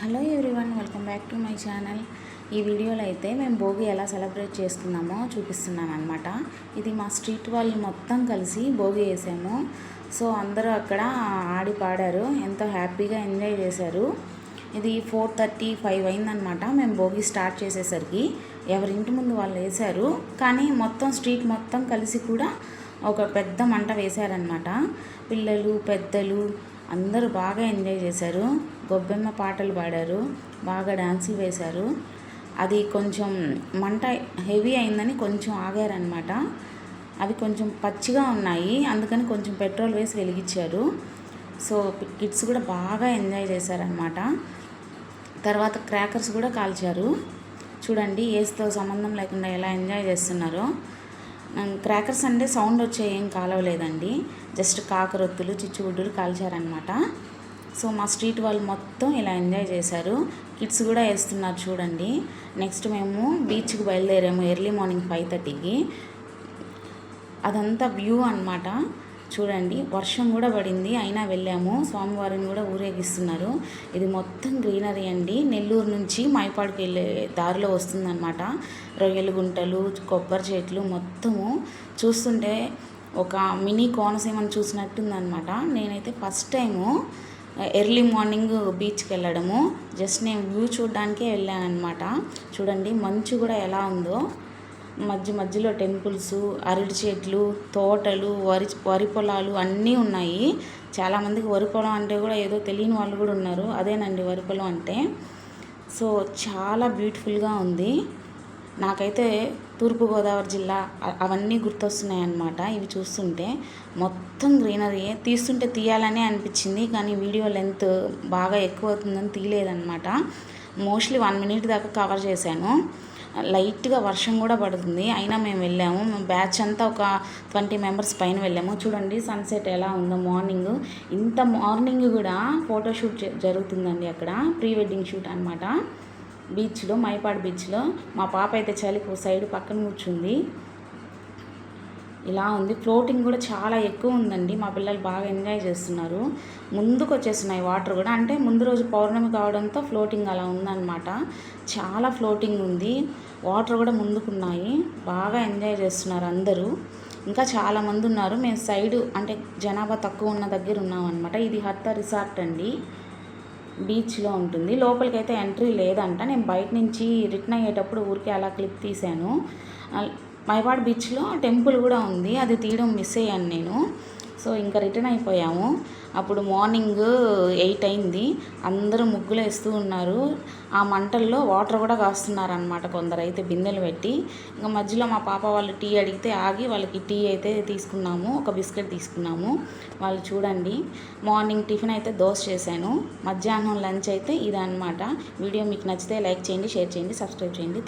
Hello everyone welcome back to my channel ఈ వీడియోలో అయితే మేము భోగి ఎలా సెలబ్రేట్ చేస్తున్నామో చూపిస్తున్నాను అనమాట ఇది మా స్ట్రీట్ వాళ్ళు మొత్తం కలిసి భోగి వేసాము. సో అందరూ అక్కడ ఆడి పాడారు. ఎంతో హ్యాపీగా ఎంజాయ్ చేశారు. ఇది ఫోర్ థర్టీ ఫైవ్ అయిందనమాట మేము భోగి స్టార్ట్ చేసేసరికి ఎవరింటి ముందు వాళ్ళు వేశారు. కానీ మొత్తం స్ట్రీట్ మొత్తం కలిసి కూడా ఒక పెద్ద మంట వేశారనమాట పిల్లలు పెద్దలు అందరూ బాగా ఎంజాయ్ చేశారు. గొబ్బెమ్మ పాటలు పాడారు. బాగా డాన్సులు వేశారు. అది కొంచెం మంట హెవీ అయిందని కొంచెం ఆగారనమాట అవి కొంచెం పచ్చిగా ఉన్నాయి. అందుకని కొంచెం పెట్రోల్ వేసి వెలిగించారు. సో కిడ్స్ కూడా బాగా ఎంజాయ్ చేశారనమాట తర్వాత క్రాకర్స్ కూడా కాల్చారు. చూడండి ఏస్తో సంబంధం లేకుండా ఎలా ఎంజాయ్ చేస్తున్నారో. క్రాకర్స్ అంటే సౌండ్ వచ్చే ఏం కాలవలేదండి. జస్ట్ కాకరొత్తులు చిచ్చుబుడ్డులు కాల్చారనమాట సో మా స్ట్రీట్ వాళ్ళు మొత్తం ఇలా ఎంజాయ్ చేశారు. కిడ్స్ కూడా వేస్తున్నారు చూడండి. నెక్స్ట్ మేము బీచ్కి బయలుదేరాము ఎర్లీ మార్నింగ్ ఫైవ్ థర్టీకి అదంతా వ్యూ అనమాట చూడండి వర్షం కూడా పడింది అయినా వెళ్ళాము. స్వామివారిని కూడా ఊరేగిస్తున్నారు. ఇది మొత్తం గ్రీనరీ అండి. నెల్లూరు నుంచి మైపాడుకి వెళ్ళే దారిలో వస్తుందన్నమాట. రొయ్యలు గుంటలు కొబ్బరి చెట్లు మొత్తము చూస్తుంటే ఒక మినీ కోనసీమను చూసినట్టుందనమాట నేనైతే ఫస్ట్ టైము ఎర్లీ మార్నింగ్ బీచ్కి వెళ్ళడము. జస్ట్ నేను వ్యూ చూడడానికే వెళ్ళాను అనమాట చూడండి మంచు కూడా ఎలా ఉందో. మధ్య మధ్యలో టెంపుల్స్ అరటి చెట్లు తోటలు వరి వరి పొలాలు అన్నీ ఉన్నాయి. చాలామందికి వరి పొలం అంటే కూడా ఏదో తెలియని వాళ్ళు కూడా ఉన్నారు. అదేనండి వరి పొలం అంటే. సో చాలా బ్యూటిఫుల్గా ఉంది. నాకైతే తూర్పుగోదావరి జిల్లా అవన్నీ గుర్తొస్తున్నాయి అన్నమాట ఇవి చూస్తుంటే మొత్తం గ్రీనరీ. తీస్తుంటే తీయాలనే అనిపించింది కానీ వీడియో లెంత్ బాగా ఎక్కువ అవుతుందని తీయలేదన్నమాట. మోస్ట్లీ వన్ మినిట్ దాకా కవర్ చేశాను. లైట్గా వర్షం కూడా పడుతుంది. అయినా మేము వెళ్ళాము. బ్యాచ్ అంతా ఒక ట్వంటీ మెంబర్స్ పైన వెళ్ళాము. చూడండి సన్సెట్ ఎలా ఉందో మార్నింగ్. ఇంత మార్నింగ్ కూడా ఫోటోషూట్ జరుగుతుందండి అక్కడ. ప్రీ వెడ్డింగ్ షూట్ అనమాట బీచ్లో మైపాడు బీచ్లో. మా పాప అయితే చలికి సైడ్ పక్కన కూర్చుంది. ఇలా ఉంది. ఫ్లోటింగ్ కూడా చాలా ఎక్కువ ఉందండి. మా పిల్లలు బాగా ఎంజాయ్ చేస్తున్నారు. ముందుకు వచ్చేస్తున్నాయి వాటర్ కూడా. అంటే ముందు రోజు పౌర్ణమి కావడంతో ఫ్లోటింగ్ అలా ఉందన్నమాట. చాలా ఫ్లోటింగ్ ఉంది. వాటర్ కూడా ముందుకున్నాయి. బాగా ఎంజాయ్ చేస్తున్నారు అందరూ. ఇంకా చాలామంది ఉన్నారు. మేము సైడ్ అంటే జనాభా తక్కువ ఉన్న దగ్గర ఉన్నామన్నమాట. ఇది హత్త రిసార్ట్ అండి. బీచ్లో ఉంటుంది. లోపలికైతే అయితే ఎంట్రీ లేదంట. నేను బయట నుంచి రిటర్న్ అయ్యేటప్పుడు ఊరికే అలా క్లిప్ తీశాను. మైవాడ్ బీచ్లో టెంపుల్ కూడా ఉంది. అది తీయడం మిస్ అయ్యాను నేను. సో ఇంకా రిటర్న్ అయిపోయాము. అప్పుడు మార్నింగ్ ఎయిట్ అయింది. అందరూ ముగ్గులు వేస్తూ ఉన్నారు. ఆ మంటల్లో వాటర్ కూడా కాస్తున్నారనమాట కొందరు. అయితే బిందెలు పెట్టి ఇంకా మధ్యలో మా పాప వాళ్ళు టీ అడిగితే ఆగి వాళ్ళకి టీ అయితే తీసుకున్నాము. ఒక బిస్కెట్ తీసుకున్నాము. వాళ్ళు చూడండి. మార్నింగ్ టిఫిన్ అయితే దోశ చేశాను. మధ్యాహ్నం లంచ్ అయితే ఇదనమాట వీడియో మీకు నచ్చితే లైక్ చేయండి షేర్ చేయండి సబ్స్క్రైబ్ చేయండి.